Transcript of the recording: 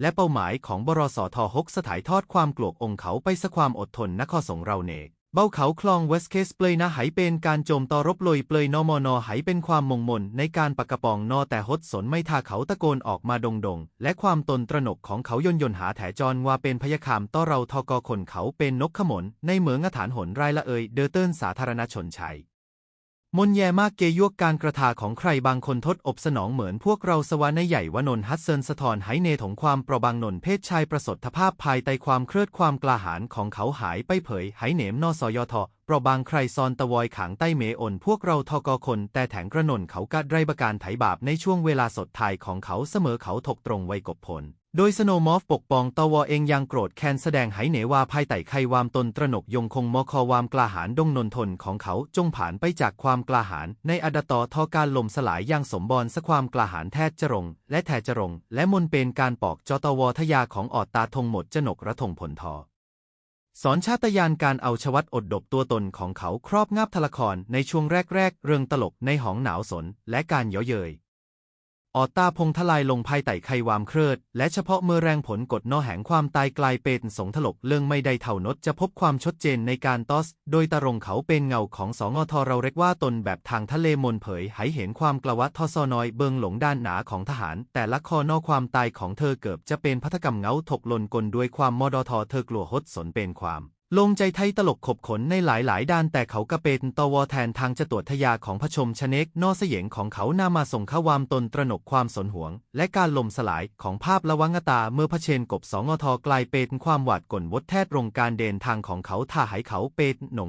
และเป้าหมายของบรสทหกสถายทอดความกลวกองเขาไปสความอดทนนครสงเราเนกเบ้าเขาคลองเวสเคสเปลยนะไหเป็นการโจมตอรบลอยเปลยนอมอนอไหเป็นความมงมนในการปากกระปองนอแต่หดสนไม่ทาเขาตะโกนออกมาดงดง และความตนตระหนกของเขายนยนหาแถจรว่าเป็นพยาคามต่อเราทอกอคนเขาเป็นนกขมนในเหมืองอฐานหนรายละเอยเดอเตินสาธารณชนชัย มนแย่มากเกยวกการกระทาของใครบางคนทดอบสนองเหมือนพวกเราสวรรค์ในใหญ่วนนฮัตเซินสะทอนไหเนถงความประบางนนเพศชายประสดทภาพภายใต้ความเคลือดความกล้าหาญของเขาหายไปเผยไหเหนมนอสยทเประบางใครซอนตะวอยขางใต้เมอนพวกเราทกอคน แต่แถงกระนนเขากัดไรประการไถบาปในช่วงเวลาสดทายของเขาเสมอเขาถกตรงไวกบผล โดยสโนมอฟปกป้องตวเองยังโกรธแค้นแสดงไหเหนวาภายไต่ไขวามตนตระหนกยงคงมอคอวามกลาหาญดงนนทนของเขาจงผ่านไปจากความกลาหาญในอดตอทอการลมสลายอย่างสมบรสความกลาหาญแทดจรง และแทจรง และมนเป็นการปอกจตวทยาของออดตาทงหมดจนกระทงผลทอสอนชาตยานการเอาชวัดอดดบตัวตนของเขาครอบงาบทละครในช่วงแรกๆ เรื่องตลกในหองหนาวสนและการเย้อเยย ออตตาพงทลายลงภายไต่ไขวามเคริด และเฉพาะเมื่อแรงผลกดนอแหงความตายกลายเป็นสงถลกเรื่องไม่ได้เท่านดจะพบความชดเจนในการตอส โดยตะรงเขาเป็นเงาของสองอทอเราเรียกว่าตนแบบทางทะเลมนเผยให้เห็นความกระวัดทอซอน้อยเบิงหลงด้านหนาของทหาร แต่ละคอนอความตายของเธอเกือบจะเป็นพัฒกรรมเงาถกลนกลด้วยความมอดอทอเธอกลัวหดสนเป็นความ ลงใจไทยตลกขบขนในหลายๆ ด้านแต่เขากระเป็นตวแทนทางจตรวจทยาของพระชมชเนกนอเสยงของเขานามาส่งขวามตนตระหนกความสนหวง และการลมสลายของภาพละวังตาเมื่อเผชิญกบสองอทอกลายเป็นความหวาดกลนวดแทดรงการเดินทางของเขาท่าหายเขาเป็นหนง